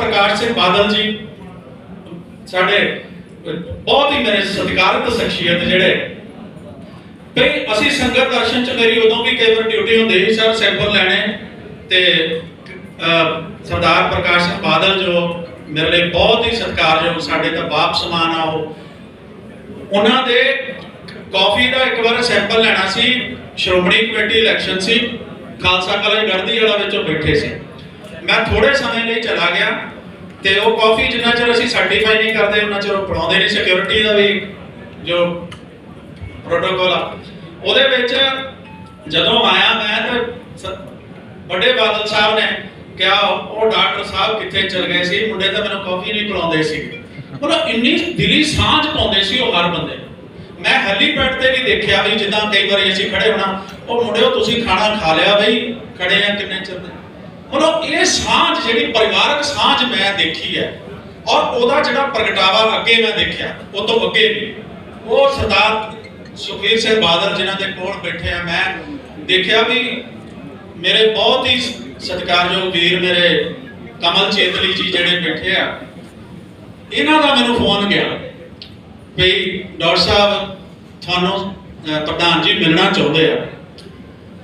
ਪ੍ਰਕਾਸ਼ ਸਿੰਘ ਬਾਦਲ ਜੀ, ਸਾਡੇ ਬਹੁਤ ਹੀ ਮੇਰੇ ਸਤਿਕਾਰਤ ਸ਼ਖਸੀਅਤ ਜਿਹੜੇ। ਭਈ ਅਸੀਂ ਸੰਗਤ ਦਰਸ਼ਨ ਚ ਮੇਰੀ ਉਦੋਂ ਵੀ ਕਈ ਵਾਰ ਡਿਊਟੀ ਹੁੰਦੀ ਸੀ, ਸਰ ਸੈਂਪਲ ਲੈਣੇ। ਤੇ ਸਰਦਾਰ ਪ੍ਰਕਾਸ਼ ਸਿੰਘ ਬਾਦਲ ਜੋ ਮੇਰੇ ਲਈ ਬਹੁਤ ਹੀ ਸਤਿਕਾਰਯੋਗ ਸਾਡੇ ਤਾਂ ਬਾਪ ਸਮਾਨ ਆ ਉਹ। ਉਹਨਾਂ ਦੇ ਕਾਫੀ ਦਾ ਇੱਕ ਵਾਰ ਸੈਂਪਲ ਲੈਣਾ ਸੀ, ਸ਼੍ਰੋਮਣੀ ਕਮੇਟੀ ਇਲੈਕਸ਼ਨ ਸੀ, ਖਾਲਸਾ ਕਾਲਜ ਗੜਦੀ ਵਾਲਾ ਵਿੱਚੋਂ ਬੈਠੇ ਸੀ। ਮੈਂ ਥੋੜੇ ਸਮੇਂ ਲਈ ਚਲਾ ਗਿਆ ਤੇ ਉਹ ਕਾਫੀ ਜਿੰਨਾ ਚਿਰ ਅਸੀਂ ਸਰਟੀਫਾਈ ਨਹੀਂ ਕਰਦੇ, ਉਹਨਾਂ ਚਿਰ ਉਹ ਪੜਾਉਂਦੇ ਨਹੀਂ ਸਿਕਿਉਰਿਟੀ ਦਾ ਵੀ ਜੋ ਪ੍ਰੋਟੋਕਾਲ ਆ। ਉਹਦੇ ਵਿੱਚ ਜਦੋਂ ਆਇਆ ਮੈਂ ਤੇ ਵੱਡੇ ਬਾਦਲ ਸਾਹਿਬ ਨੇ ਕਿਹਾ, ਉਹ ਡਾਕਟਰ ਸਾਹਿਬ ਕਿੱਥੇ ਚਲ ਗਏ ਸੀ? ਮੁੰਡੇ ਤਾਂ ਮੈਨੂੰ ਕਾਫੀ ਨਹੀਂ ਪਿਲਾਉਂਦੇ ਸੀ। ਮਤਲਬ ਇੰਨੀ ਦਿਲੀ ਸਾਂਝ ਪਾਉਂਦੇ ਸੀ ਉਹ ਹਰ ਬੰਦੇ ਮੈਂ ਹੈਲੀਪੈਡ ਤੇ ਵੀ ਦੇਖਿਆ ਵੀ ਜਿੱਦਾਂ ਕਈ ਵਾਰੀ ਅਸੀਂ ਖੜੇ ਹੋਣਾ, ਉਹ ਮੁੰਡਿਓ ਤੁਸੀਂ ਖਾਣਾ ਖਾ ਲਿਆ ਬਈ? ਖੜੇ ਆ ਕਿੰਨੇ ਚਿਰ ਦੇ? ਮਤਲਬ ਇਹ ਸਾਂਝ ਜਿਹੜੀ ਪਰਿਵਾਰਕ ਸਾਂਝ ਮੈਂ ਦੇਖੀ ਹੈ ਔਰ ਉਹਦਾ ਜਿਹੜਾ ਪ੍ਰਗਟਾਵਾ ਅੱਗੇ ਮੈਂ ਦੇਖਿਆ, ਉਹ ਤੋਂ ਅੱਗੇ ਵੀ। ਉਹ ਸਰਦਾਰ ਸੁਖਬੀਰ ਸਿੰਘ ਬਾਦਲ ਜਿਨ੍ਹਾਂ ਦੇ ਕੋਲ ਬੈਠੇ ਆ, ਮੈਂ ਦੇਖਿਆ ਵੀ ਮੇਰੇ ਬਹੁਤ ਹੀ ਸਤਿਕਾਰਯੋਗ ਵੀਰ ਮੇਰੇ ਕਮਲ ਚੇਤਲੀ ਜੀ ਜਿਹੜੇ ਬੈਠੇ ਆ, ਇਹਨਾਂ ਦਾ ਮੈਨੂੰ ਫੋਨ ਗਿਆ ਵੀ ਡਾਕਟਰ ਸਾਹਿਬ, ਤੁਹਾਨੂੰ ਪ੍ਰਧਾਨ ਜੀ ਮਿਲਣਾ ਚਾਹੁੰਦੇ ਆ।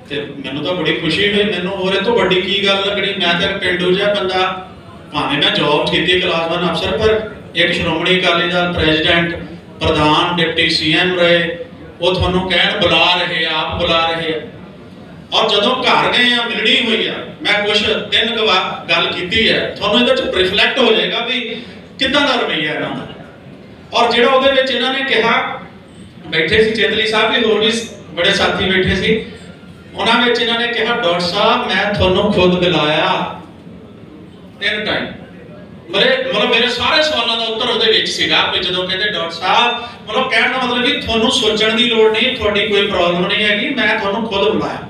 ਤੇ ਮੈਨੂੰ ਤਾਂ ਬੜੀ ਖੁਸ਼ੀ ਹੋਈ, ਮੈਨੂੰ ਉਹਦੇ ਤੋਂ ਵੱਡੀ ਕੀ ਗੱਲ ਲੱਗਣੀ? ਮੈਂ ਤਾਂ ਪਿੰਡੂ ਜਿਹਾ ਬੰਦਾ, ਭਾਵੇਂ ਮੈਂ ਜੌਬ ਕੀਤੀ ਕਲਾਸ 1 ਅਫਸਰ ਪਰ ਇੱਕ ਸ਼੍ਰੋਮਣੀ ਅਕਾਲੀ ਦਲ ਪ੍ਰੈਜ਼ੀਡੈਂਟ ਪ੍ਰਧਾਨ, ਡਿਪਟੀ ਸੀਐਮ ਰਹੇ, ਉਹ ਤੁਹਾਨੂੰ ਕਹਿਣ ਬੁਲਾ ਰਹੇ, ਆਪ ਬੁਲਾ ਰਹੇ। ਔਰ ਜਦੋਂ ਘਰ ਗਏ ਆ, ਮਿਲਣੀ ਹੋਈ ਆ, ਮੈਂ ਕੁਝ ਤਿੰਨ ਕੁ ਗੱਲ ਕੀਤੀ ਹੈ ਤੁਹਾਨੂੰ ਇਹਦੇ ਵਿੱਚ ਰਿਫਲੈਕਟ ਹੋ ਜਾਏਗਾ ਵੀ ਕਿੱਦਾਂ ਦਾ ਰਵਈਆ ਇਹਨਾਂ ਦਾ। ਔਰ ਜਿਹੜਾ ਉਹਦੇ ਵਿੱਚ ਇਹਨਾਂ ਨੇ ਕਿਹਾ, ਬੈਠੇ ਸੀ ਚੇਤਲੀ ਸਾਹਿਬ ਵੀ ਹੋਰ ਵੀ ਬੜੇ ਸਾਥੀ ਬੈਠੇ ਸੀ ਉਹਨਾਂ ਵਿੱਚ ਇਹਨਾਂ ਨੇ ਕਿਹਾ, ਡਾਕਟਰ ਸਾਹਿਬ, ਮੈਂ ਤੁਹਾਨੂੰ ਖੁਦ ਬੁਲਾਇਆ। ਤਿੰਨ ਟਾਈਮ ਮੇਰੇ ਮਤਲਬ ਮੇਰੇ ਸਾਰੇ ਸਵਾਲਾਂ ਦਾ ਉੱਤਰ ਉਹਦੇ ਵਿੱਚ ਸੀਗਾ ਕਿ ਜਦੋਂ ਕਹਿੰਦੇ, ਡਾਕਟਰ ਸਾਹਿਬ, ਮਤਲਬ ਕਹਿਣ ਦਾ ਮਤਲਬ ਕਿ ਤੁਹਾਨੂੰ ਸੋਚਣ ਦੀ ਲੋੜ ਨਹੀਂ, ਤੁਹਾਡੀ ਕੋਈ ਪ੍ਰੋਬਲਮ ਨਹੀਂ ਹੈਗੀ, ਮੈਂ ਤੁਹਾਨੂੰ ਖੁਦ ਬੁਲਾਇਆ।